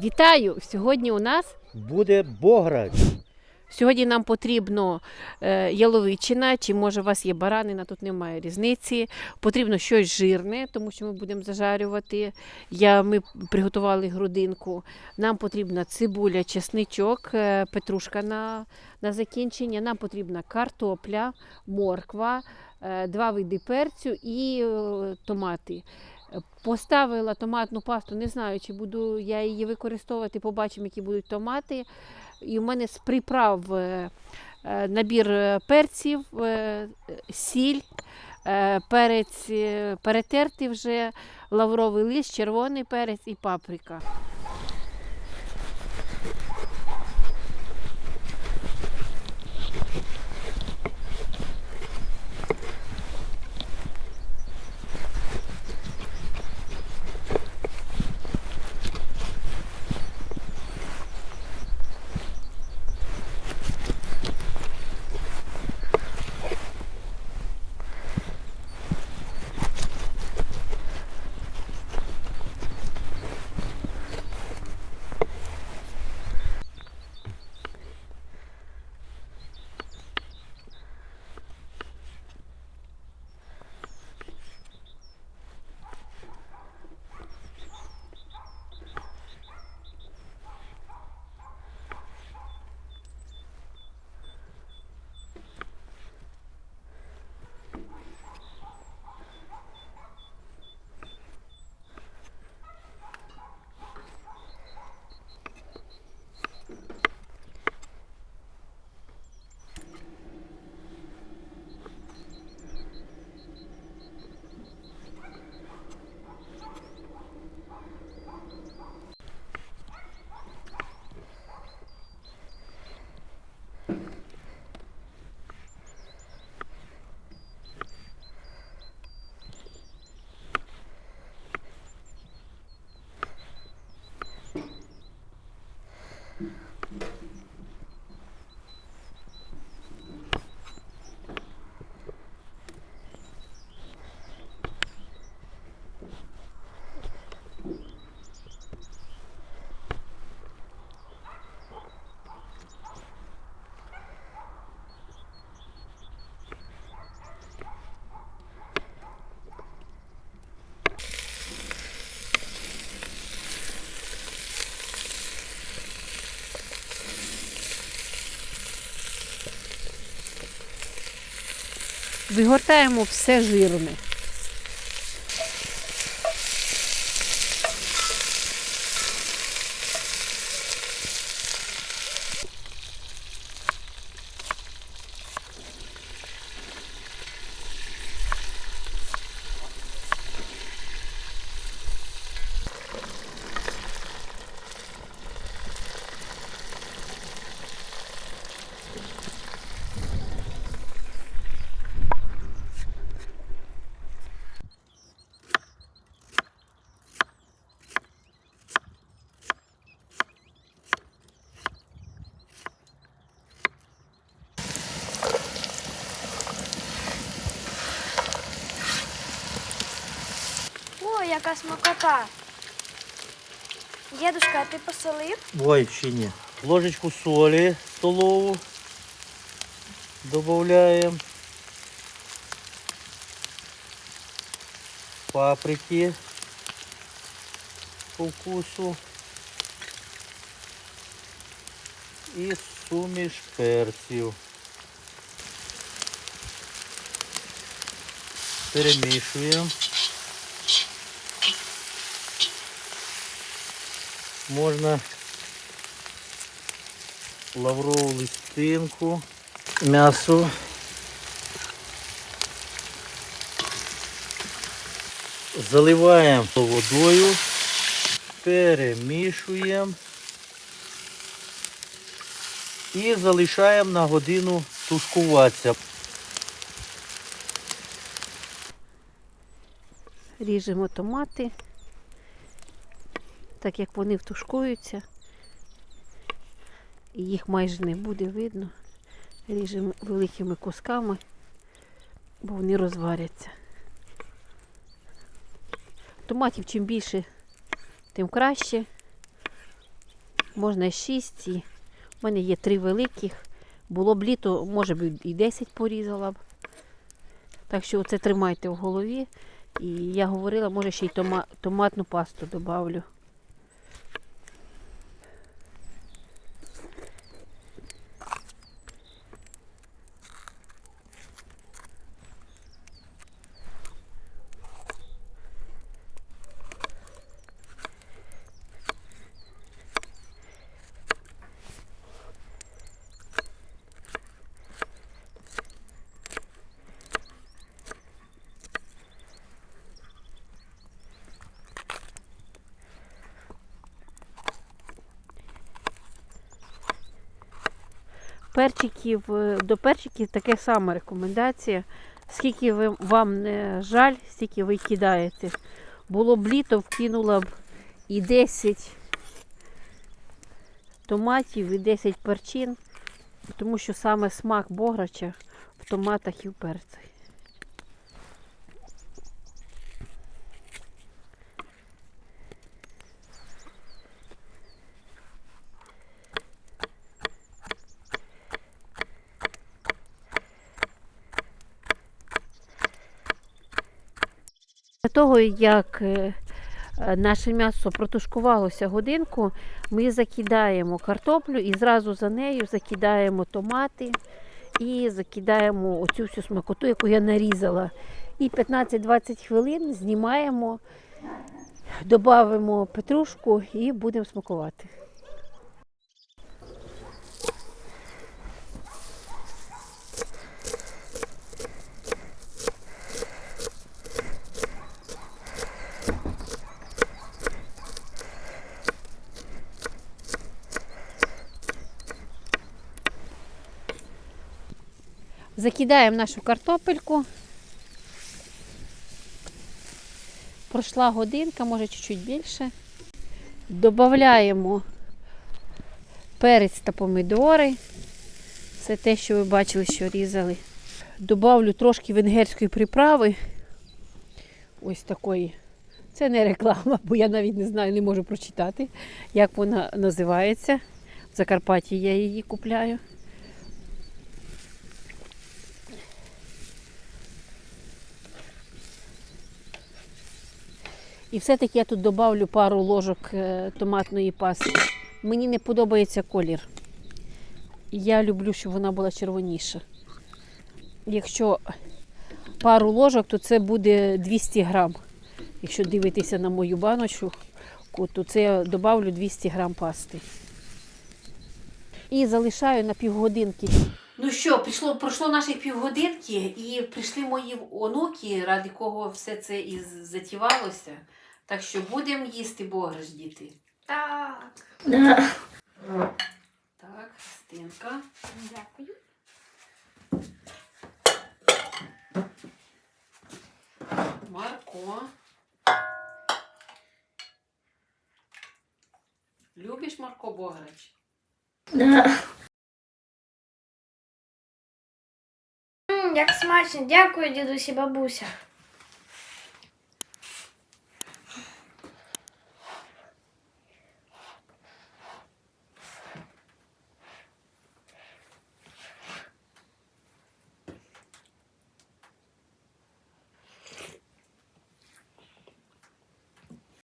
Вітаю! Сьогодні у нас Буде Боград. сьогодні нам потрібно е, яловичина, чи може у вас є баранина, тут немає різниці. Потрібно щось жирне, тому що ми будемо зажарювати. Я, ми приготували грудинку. Нам потрібна цибуля, чесничок, е, петрушка на, на закінчення. Нам потрібна картопля, морква, е, два види перцю і томати. Поставила томатну пасту, не знаю, чи буду я її використовувати, побачимо, які будуть томати. І в мене з приправ е, е, набір е, перців, сіль, перець перетертий вже, лавровий лист, червоний перець і паприка. Вигортаємо все жирне. Яка смакота. Дідушка, а ти посолив? Ой, ще ні. Ложечку солі столову додаємо. Паприки по вкусу. І суміш перців. Перемішуємо. Можна лаврову листинку, м'ясо. Заливаємо водою, перемішуємо і залишаємо на годину тушкуватися. Ріжемо томати, так як вони втушкуються, і їх майже не буде видно. Ріжемо великими кусками, бо вони розваряться. Томатів чим більше, тим краще. можна 6. У мене є три великих. Було б літо, може б і 10 порізала б. Так що це тримайте в голові. І я говорила, може ще й тома... томатну пасту додавлю. Перчиків, е, до перчиків таке саме рекомендація. Скільки ви, вам не жаль, стільки ви кидаєте. Було б літо, вкинула б і 10 томатів, і 10 перчин, тому що саме смак бограча в томатах і в перцях. Того, як е, е, наше м'ясо протушкувалося годинку, ми закидаємо картоплю і зразу за нею закидаємо томати і закидаємо оцю всю смакоту, яку я нарізала. І 15-20 хвилин знімаємо, додаємо петрушку і будемо смакувати. Закидаємо нашу картопельку. Пройшла годинка, може чуть-чуть більше. Додаємо перець та помідори. Це те, що ви бачили, що різали. Добавлю трошки венгерської приправи. Ось такої. Це не реклама, бо я навіть не знаю, не можу прочитати, як вона називається. В Закарпатті я її купляю. І все-таки я тут додавлю пару ложок е, томатної пасти. Мені не подобається колір. Я люблю, щоб вона була червоніша. Якщо пару ложок, то це буде 200 грам. Якщо дивитися на мою баночку, то це я додавлю 200 грам пасти. І залишаю на півгодинки. Ну що, прийшло, пройшло наші півгодинки, і прийшли мої онуки, ради кого все це і затівалося. Так що будемо їсти бограш, діти. Так. Так, Христинка. Дякую. Марко. Любиш Марко Бограч? Як смачно. Дякую, дідусь і бабуся.